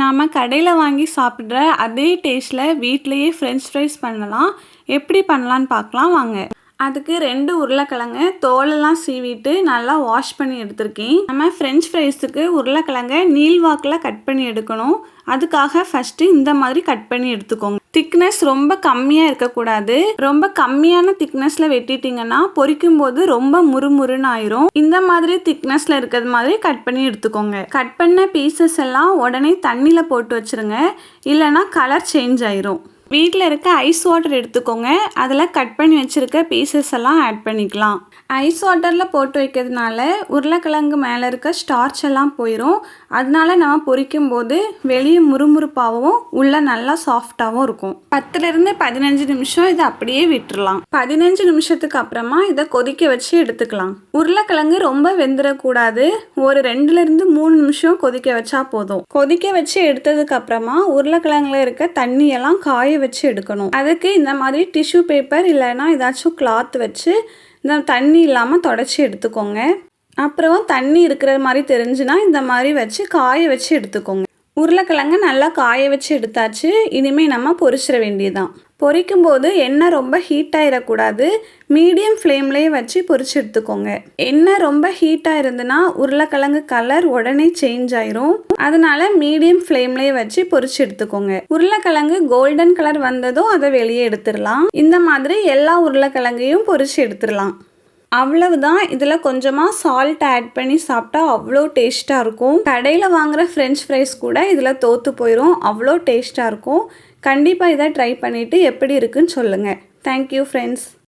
நாம் கடையில் வாங்கி சாப்பிட்ற அதே டேஸ்ட்டில் வீட்டிலையே ஃப்ரெஞ்ச் ஃப்ரைஸ் பண்ணலாம். எப்படி பண்ணலான்னு பார்க்கலாம் வாங்க. அதுக்கு ரெண்டு உருளைக்கிழங்கு தோலெல்லாம் சீவிட்டு நல்லா வாஷ் பண்ணி எடுத்திருக்கேன். நம்ம ஃப்ரெஞ்ச் ஃப்ரைஸுக்கு உருளைக்கிழங்கை நீள்வாக்கில் கட் பண்ணி எடுக்கணும். அதுக்காக ஃபஸ்ட்டு இந்த மாதிரி கட் பண்ணி எடுத்துக்கோங்க. திக்னஸ் ரொம்ப கம்மியாக இருக்கக்கூடாது. ரொம்ப கம்மியான திக்னஸில் வெட்டிட்டிங்கன்னா பொரிக்கும் போது ரொம்ப முறுமுறுன்னு ஆயிரும். இந்த மாதிரி திக்னஸில் இருக்கிறது மாதிரி கட் பண்ணி எடுத்துக்கோங்க. கட் பண்ண பீசஸ் எல்லாம் உடனே தண்ணியில் போட்டு வச்சுருங்க. இல்லைன்னா கலர் சேஞ்ச் ஆயிரும். வீட்டில் இருக்க ஐஸ் வாட்டர் எடுத்துக்கோங்க. அதில் கட் பண்ணி வச்சுருக்க பீசஸ் எல்லாம் ஆட் பண்ணிக்கலாம். ஐஸ் வாட்டரில் போட்டு வைக்கிறதுனால உருளைக்கிழங்கு மேலே இருக்க ஸ்டார்ச் எல்லாம் போயிடும் அதனால நம்ம பொரிக்கும் போது வெளியே முறுமுறுப்பாகவும் உள்ளே நல்லா சாஃப்டாகவும் இருக்கும். பத்துலேருந்து பதினஞ்சு நிமிஷம் இதை அப்படியே விட்டுடலாம் பதினஞ்சு நிமிஷத்துக்கு அப்புறமா இதை கொதிக்க வச்சு எடுத்துக்கலாம். உருளைக்கிழங்கு ரொம்ப வெந்துடக்கூடாது ஒரு ரெண்டுலேருந்து மூணு நிமிஷம் கொதிக்க வச்சா போதும். கொதிக்க வச்சு எடுத்ததுக்கு அப்புறமா உருளைக்கிழங்குல இருக்க தண்ணியெல்லாம் காய வச்சு எடுக்கணும். அதுக்கு இந்த மாதிரி டிஷ்யூ பேப்பர் இல்லைன்னா ஏதாச்சும் கிளாத் வச்சு இந்த தண்ணி இல்லாமல் தொடச்சி எடுத்துக்கோங்க. அப்புறம் தண்ணி இருக்கிற மாதிரி தெரிஞ்சுன்னா இந்த மாதிரி வச்சு காய வச்சு எடுத்துக்கோங்க. உருளைக்கிழங்கு நல்லா காய வச்சு எடுத்தாச்சு. இனிமேல் நம்ம பொரிச்சிட வேண்டியதுதான். பொரிக்கும் போது எண்ணெய் ரொம்ப ஹீட் ஆகிடக்கூடாது மீடியம் ஃப்ளேம்லேயே வச்சு பொரிச்சு எடுத்துக்கோங்க. எண்ணெய் ரொம்ப ஹீட்டாக இருந்துன்னா உருளைக்கிழங்கு கலர் உடனே சேஞ்ச் ஆயிரும். அதனால மீடியம் ஃப்ளேம்லேயே வச்சு பொரிச்சு எடுத்துக்கோங்க. உருளைக்கிழங்கு கோல்டன் கலர் வந்ததும் அதை வெளியே எடுத்துடலாம். இந்த மாதிரி எல்லா உருளைக்கிழங்கையும் பொரிச்சு எடுத்துடலாம். அவ்வளவுதான். இதில் கொஞ்சமாக சால்ட் ஆட் பண்ணி சாப்பிட்டா அவ்வளோ டேஸ்ட்டாக இருக்கும். கடையில் வாங்குகிற ஃப்ரெஞ்ச் ஃப்ரைஸ் கூட இதில் தோற்று போயிடும் அவ்வளோ டேஸ்ட்டாக இருக்கும். கண்டிப்பாக இதை ட்ரை பண்ணிவிட்டு எப்படி இருக்குன்னு சொல்லுங்கள் தேங்க்யூ ஃப்ரெண்ட்ஸ்